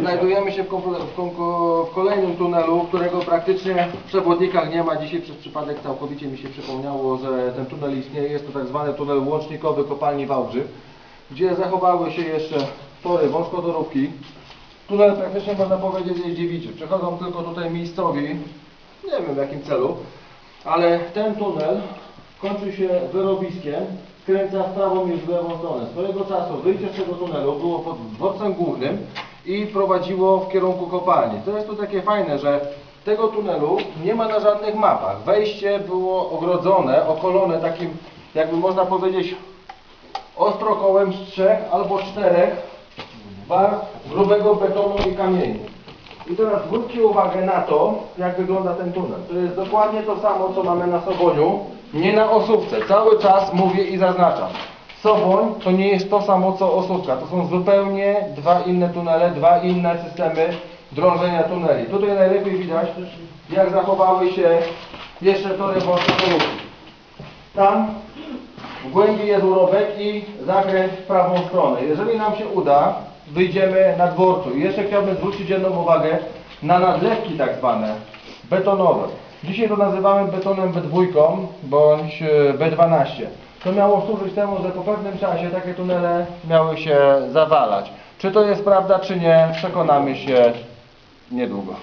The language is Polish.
Znajdujemy się w, w, w kolejnym tunelu, którego praktycznie w przewodnikach nie ma. Dzisiaj przez przypadek całkowicie mi się przypomniało, że ten tunel istnieje. Jest to tak zwany tunel łącznikowy kopalni Wałbrzych, gdzie zachowały się jeszcze tory wąskodorówki. Tunel praktycznie można powiedzieć jest dziewiczy. Przechodzą tylko tutaj miejscowi, nie wiem w jakim celu, ale ten tunel kończy się wyrobiskiem, skręca w prawą i w lewą stronę. Swojego czasu wyjście z tego tunelu było pod dworcem głównym i prowadziło w kierunku kopalni. To jest to takie fajne, że tego tunelu nie ma na żadnych mapach. Wejście było ogrodzone, okolone takim, jakby można powiedzieć, ostrokołem z trzech albo czterech warstw grubego betonu i kamieni. I teraz zwróćcie uwagę na to, jak wygląda ten tunel. To jest dokładnie to samo, co mamy na Soboniu, nie na Osówce. Cały czas mówię i zaznaczam. Soboń to nie jest to samo, co Osówka. To są zupełnie dwa inne tunele, dwa inne systemy drążenia tuneli. Tutaj najlepiej widać, jak zachowały się jeszcze tory wąskotorówki. Tam w głębi jest urobek i zakręt w prawą stronę. Jeżeli nam się uda, wyjdziemy na dworcu. I jeszcze chciałbym zwrócić jedną uwagę na nadlewki tak zwane, betonowe. Dzisiaj to nazywamy betonem B2 bądź e, B12. To miało służyć temu, że po pewnym czasie takie tunele miały się zawalać. Czy to jest prawda, czy nie, przekonamy się niedługo.